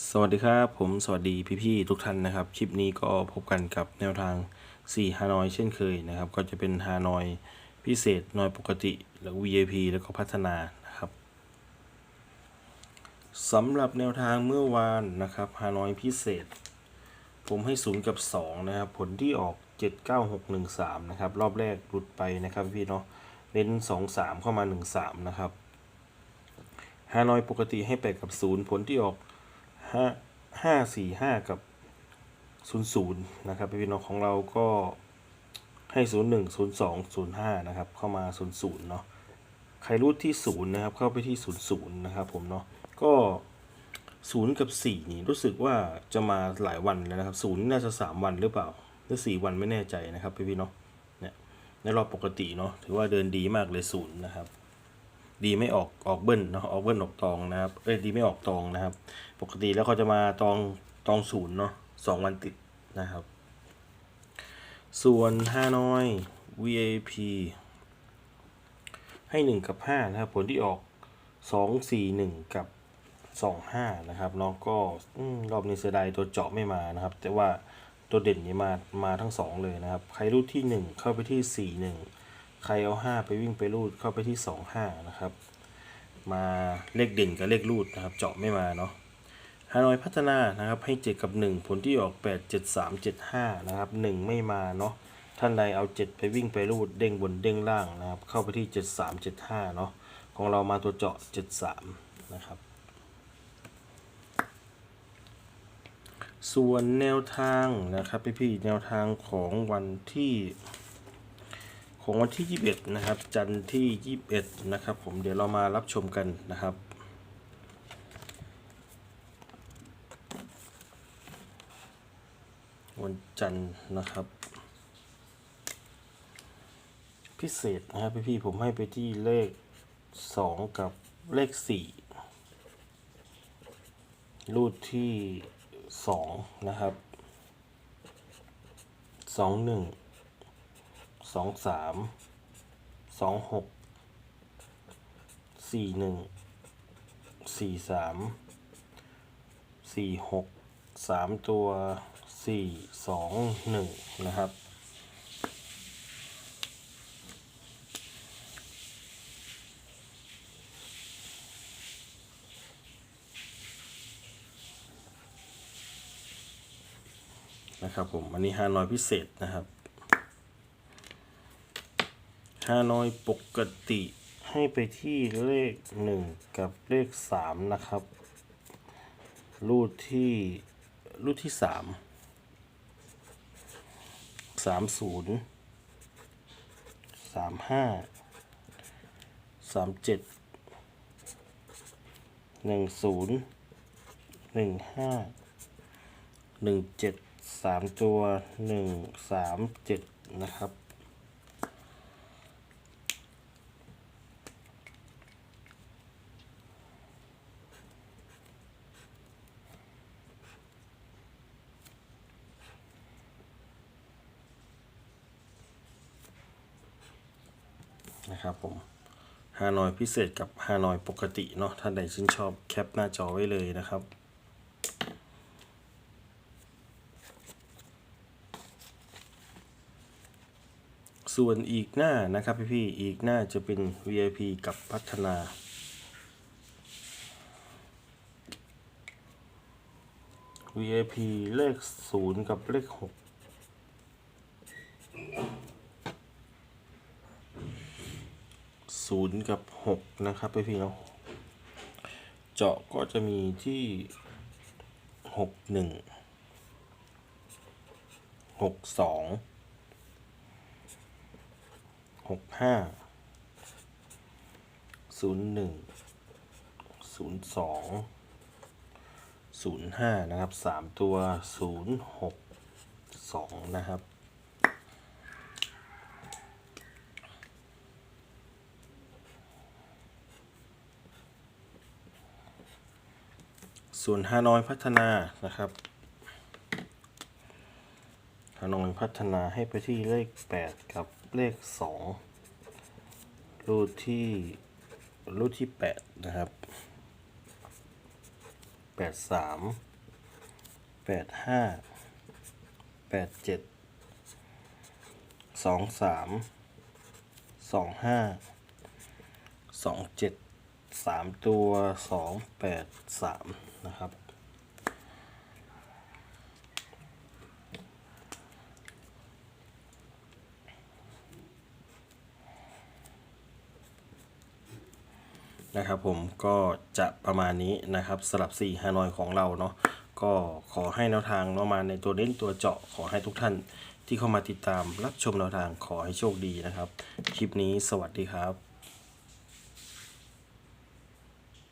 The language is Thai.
สวัสดีครับผมสวัสดีพี่ๆทุกท่านนะครับ คลิปนี้ก็พบกันกับแนวทาง 4 ฮานอยเช่นเคยนะครับ ก็จะเป็นฮานอยพิเศษนอยปกติ แล้ว VIP แล้วก็พัฒนานะครับสำหรับแนวทางเมื่อวานนะครับฮานอยพิเศษ ผมให้ 0 กับ 2 นะครับ ผลที่ออก 79613 นะครับ รอบแรกหลุดไปนะครับพี่เนาะเน้น 2 3 เข้ามา 1 3 นะครับฮานอยปกติให้8กับ 0 ผลที่ออก ห้าห้าสี่ห้ากับศูนย์ศูนย์นะครับพี่น้องของเราก็ให้ศูนย์หนึ่งศูนย์สองศูนย์ห้านะครับ เข้ามาศูนย์ศูนย์เนาะใครรูดที่ศูนย์นะครับ เข้าไปที่ศูนย์ศูนย์นะครับ ผมเนาะก็ศูนย์กับสี่นี่รู้สึกว่าจะมาหลายวันแล้วนะครับศูนย์น่าจะสามวันหรือเปล่าหรือสี่วันไม่แน่ใจนะครับพี่พี่ๆเนาะเนี่ยในรอบปกติเนาะถือว่าเดินดีมากเลยศูนย์นะครับ ดีไม่ออกออกเบิ้ลเนาะออกเบิ้ลออกตองนะครับเอ้ยดีไม่ออกตองนะครับ ปกติแล้วเขาจะมาตองตองศูนย์เนาะสองวันติดนะครับ ส่วนฮานอย VAP ให้หนึ่งกับห้านะครับ ผลที่ออกสองสี่หนึ่งกับสองห้านะครับน้องก็รอบนี้เสียดายตัวเจาะไม่มานะครับ แต่ว่าตัวเด่นนี่มามาทั้งสองเลยนะครับ ใครรูดที่หนึ่งเข้าไปที่สี่หนึ่ง ใครเอาห้าไปวิ่งไปรูดเข้าไปที่สองห้านะครับ มาเลขเด่นกับเลขรูดนะครับ เจาะไม่มาเนาะฮานอยพัฒนานะครับให้เจ็ดกับหนึ่งผลที่ออกแปดเจ็ดสามเจ็ดห้านะครับหนึ่งไม่มาเนาะท่านใดเอาเจ็ดไปวิ่งไปรูดเด้งบนเด้งล่างนะครับ เข้าไปที่เจ็ดสามเจ็ดห้าเนาะของเรามาตัวเจาะเจ็ดสามนะครับส่วนแนวทางนะครับพี่ๆแนวทางของวันที่ ของวันที่ 21 นะครับ จันทร์ที่ 21 นะครับ ผมเดี๋ยวเรามารับชมกันนะครับวันจันทร์นะครับ พิเศษนะครับพี่ๆผมให้ไปที่เลข 2 กับเลข 4 รูดที่ 2 นะครับ 2 1 สองสามสองหกสี่หนึ่งสี่สามสี่หกสามตัวสี่สองหนึ่งนะครับนะครับผมอันนี้ฮานอยพิเศษนะครับ ฮานอยปกติให้ไปที่เลขหนึ่งกับเลขสามนะครับ รูดที่รูดที่สามสามศูนย์สามห้าสามเจ็ดหนึ่งศูนย์หนึ่งห้าหนึ่งเจ็ดสามตัวหนึ่งสามเจ็ดนะครับ นะครับผมฮานอยพิเศษกับฮานอยปกติเนาะท่านใดชื่นชอบแคปหน้าจอไว้เลยนะครับส่วนอีกหน้านะครับพี่ๆอีกหน้าจะเป็น VIP กับพัฒนา VIP เลข 0 กับเลข 6 ศูนย์กับหกนะครับพี่พี่เนาะเจาะก็จะมีที่หกหนึ่งหกสองหกห้าศูนย์หนึ่งศูนย์สองศูนย์ห้านะครับสามตัวศูนย์หกสองนะครับ ส่วนฮานอยพัฒนานะครับฮานอยพัฒนาให้ไปที่เลข 8 กับเลข 2 รูทที่รูทที่ 8 นะครับ 83 85 87 23 25 27 สามตัวสองแปดสามนะครับ นะครับผมก็จะประมาณนี้นะครับสลับ4ฮานอยของเราเนาะก็ขอให้แนวทางเนาะมาในตัวเล่นตัวเจาะขอให้ทุกท่านที่เข้ามาติดตามรับชมแนวทางขอให้โชคดีนะครับ คลิปนี้สวัสดีครับ